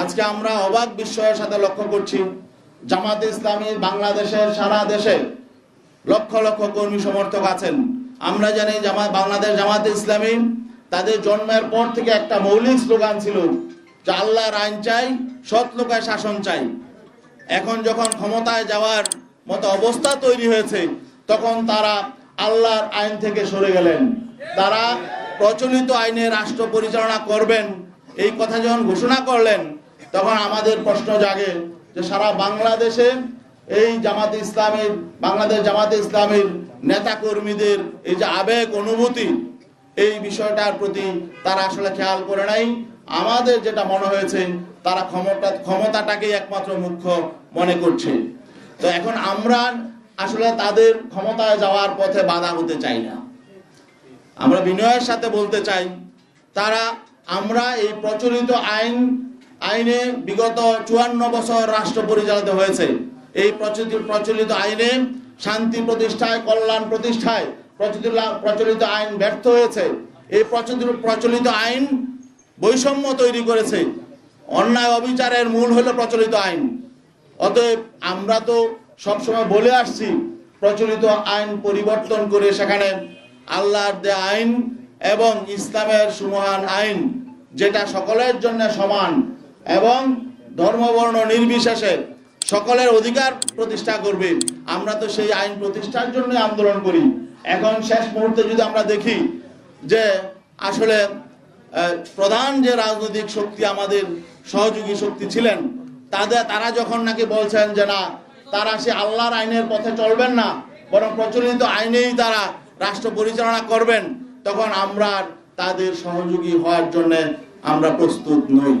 আজকে আমরা অবাক বিস্ময়ের সাথে লক্ষ্য করছি, জামাত ইসলামী বাংলাদেশের সারা দেশে লক্ষ লক্ষ কর্মী সমর্থক আছেন। আমরা জানি জামাত বাংলাদেশ জামাত ইসলামী তাদের জন্মের পর থেকে একটা মৌলিক স্লোগান ছিল যে আল্লাহর আইন চাই, সৎ লোকায় শাসন চাই। এখন যখন ক্ষমতায় যাওয়ার মতো অবস্থা তৈরি হয়েছে, তখন তারা আল্লাহর আইন থেকে সরে গেলেন। তারা প্রচলিত আইনে রাষ্ট্র পরিচালনা করবেন, এই কথা যখন ঘোষণা করলেন তখন আমাদের প্রশ্ন জাগে যে সারা বাংলাদেশে এই জামাতে ইসলামের, বাংলাদেশ জামাতে ইসলামের নেতা কর্মীদের এই যে আবেগ, অনুভূতি, এই বিষয়টার প্রতি তারা আসলে খেয়াল করে নাই। আমাদের যেটা মনে হয়েছে, তারা ক্ষমতা ক্ষমতাটাকেই একমাত্র মুখ্য মনে করছে। তো এখন আমরা আসলে তাদের ক্ষমতায় যাওয়ার পথে বাধা হতে চাই না। আমরা বিনয়ের সাথে বলতে চাই, তারা, আমরা এই প্রচলিত আইন আইনে বিগত চুয়ান্ন বছর রাষ্ট্র পরিচালিত হয়েছে। এই প্রচলিত প্রচলিত আইনে শান্তি প্রতিষ্ঠায়, কল্যাণ প্রতিষ্ঠায় প্রচলিত প্রচলিত আইন ব্যর্থ হয়েছে। এই প্রচলিত প্রচলিত আইন বৈষম্য তৈরি করেছে। অন্যায় অবিচারের মূল হলো প্রচলিত আইন। অতএব আমরা তো সবসময় বলে আসছি, প্রচলিত আইন পরিবর্তন করে সেখানে আল্লাহর দে আইন এবং ইসলামের সুমহান আইন, যেটা সকলের জন্য সমান এবং ধর্মবর্ণ নির্বিশেষে সকলের অধিকার প্রতিষ্ঠা করবে আমরা তো সেই আইন প্রতিষ্ঠার জন্য আন্দোলন করি। এখন শেষ মুহূর্তে যদি আমরা দেখি যে আসলে প্রধান যে রাজনৈতিক শক্তি আমাদের সহযোগী শক্তি ছিলেন তাদের তারা যখন নাকি বলছেন যে না, তারা সে আল্লাহর আইনের পথে চলবেন না, বরং প্রচলিত আইনেই তারা রাষ্ট্র পরিচালনা করবেন, তখন আমরা তাদের সহযোগী হওয়ার জন্য আমরা প্রস্তুত নই।